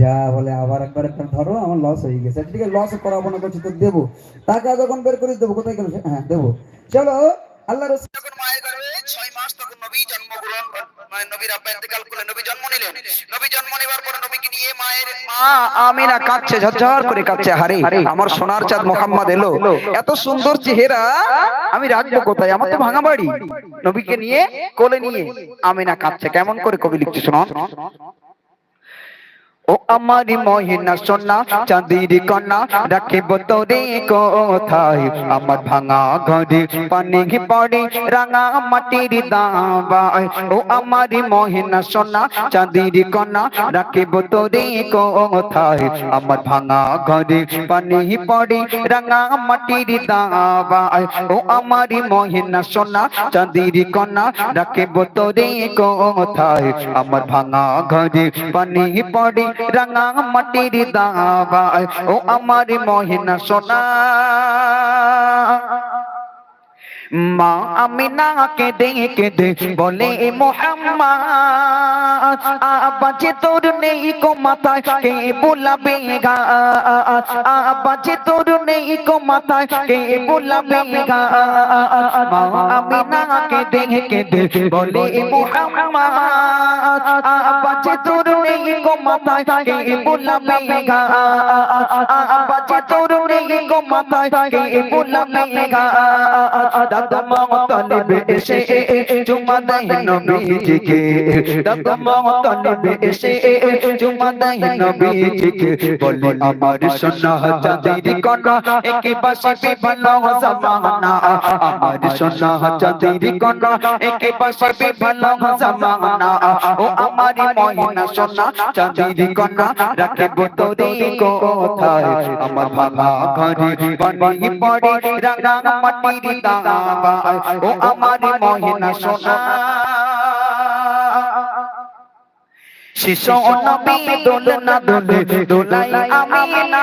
যা বলে আবার একবার একটা ধরো আমার লস হয়ে গেছে। ঠিক আছে লস করাবো না করছি তো দেবো। টাকা যখন বের করে দেবো কোথায় গেল হ্যাঁ দেবো। চলো আল্লাহ রসুল যখন মায়ের গর্ভে ছয় মাস তখন নবী জন্মগ্রহণ মানে নবীর আব্বা ইন্তেকাল করলেন নবী জন্ম নিলেন। নবী জন্ম নেবার পরে নবীকে নিয়ে মায়ের মা আমিনা কাঁদছে ঝরঝর করে কাঁদছে হারে আমার সোনার চাঁদ মোহাম্মদ এলো। এত সুন্দর চেহারা আমি রাখব কোথায়? আমার তো ভাঙা বাড়ি। নবীকে নিয়ে কোলে নিয়ে আমিনা কাঁদছে। কেমন করে কবি লিখছে শোনো? ও আমারি মহিনা সোনা, চাঁদির কন্যা, রাখিব তোরে কোথায়? আমার ভাঙা ঘরে পানি পড়ে, রাঙা মাটির দাবায়। ও আমারি মহিনা সোনা, চাঁদির কন্যা, রাখিব তোরে কোথায়? আমার ভাঙা ঘরে পানি পড়ে, রাঙা মাটির দাবায়। ও আমারি মহিনা সোনা, চাঁদির কন্যা, রাখিব তোরে কোথায়? আমার ভাঙা ঘরে পানি পড়ে রাঙা মাটির দাবায় ও আমার মহিনা সোনা মা আমি না কেঁদে কেঁদে বলে মোহাম্মদ, আবাজে তোর নেই কো মাথায়, কে বোলাবে গা আবাজে তোর নেই কো মাথায়, কে বোলাবে গা মা আমি না কেঁদে কেঁদে বলে মোহাম্মদ তোর নেই কো মাথায়, কে বোলাবে গা আবাজে তোর নেই কো মাথায়, কে বোলাবে গা দাদা মতলবে এসে চুমা দেয় নবীজিকে। দাদা মতলবে এসে চুমা দেয় নবীজিকে। বলে, আমার সোনা চাঁদের কণা একে পাশে বিভালো জামানা। আমার সোনা চাঁদের কণা একে পাশে বিভালো জামানা। ও আমার মহিনা সোনা চাঁদের কণা রাখে তোরে কোথায়? আমার ভাঙা ঘরে পানি পড়ে, রাঙা মাটির দাবা ও আমার মহিনা সোনা। শিশু নবী দোলনা দোলে দোলাই আমি না।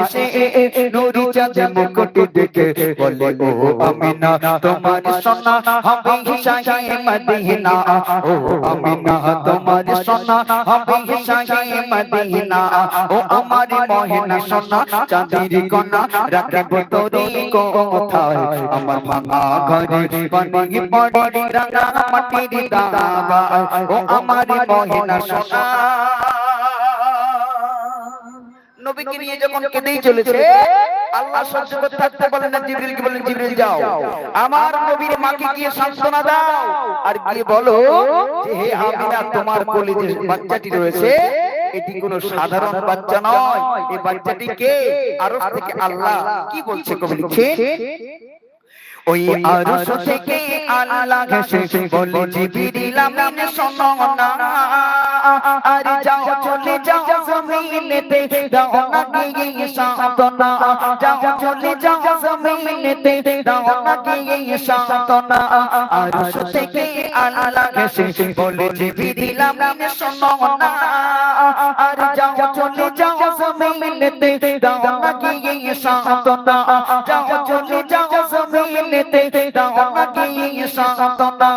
এসে নুরি চাঁদ মুকুট দেখে বলে ও আমিনা তোমার সোনা হবে শাহে মদিনা। ও আমিনা তোমার সোনা হবে শাহে মদিনা। ও আমার মহিনা সোনা চাঁদের কন্যা রাখব তোরে কোথায়? আমার ভাঙা ঘরে পানি পড়ে রাঙা মাটির দাবা ও আমার মহিনা সোনা। নবীকে নিয়ে যখন কেঁদেই চলেছে আল্লাহ সহ্য করতে থাকতে বলেন না জিবরিলকে বলেন জিবরিল যাও আমার নবীর মাকে গিয়ে সান্ত্বনা দাও আর গিয়ে বলো যে হে আমিনা তোমার কোলে যে বাচ্চাটি রয়েছে। এটি কোনো সাধারণ বাচ্চা নয় এই বাচ্চাটি কে? আরশ থেকে আল্লাহ কি বলছে কবি লিখছে ওই আরশ থেকে আল্লাহ ঘেসে বলে জিবরিল আমিন শোনো না। আর যাও চলে যাও জমিনেতে। দাও না গিয়ে সান্তনা যাও চলে যাও জমিনেতে। দাও না গিয়ে সান্তনা আরশ থেকে আল্লাহ ঘেসে বলে জিবরিল আমিন শোনো না। আর যাও চলে যাও জমিনেতে। দাও না গিয়ে সান্তনা যাও চলে যাও জমিনেতে দাও না গিয়ে সান্তনা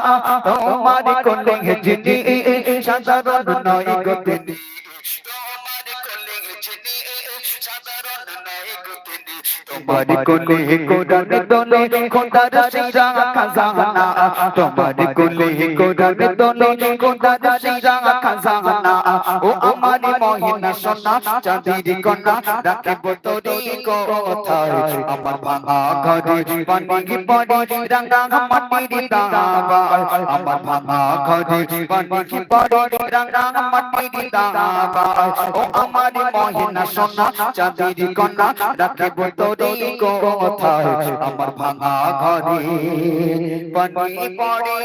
তোমার কোলে যিনি সাধারণ নয় গো তিনি তোমার কোলে যিনি সাধারণ নয় গো তিনি তোমার কোলে কোরআন দোলে খোদার সিরা খাজানা তোমার কোলে কোরআন দোলে খোদার সিরা খাজানা ও মহিনা সোনা চাঁদের কন্যা রাখিব তোরে কোথায়? আমার ভাঙা ঘরে পানি পড়ে রাঙা মাটির দাবা আমার ভাঙা ঘরে পানি পড়ে রাঙা মাটির দাবা ও আমার মহিনা সোনা চাঁদের কন্যা রাখিব তোরে কোথায়? আমার ভাঙা ঘরে পানি পড়ে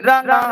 রাঙা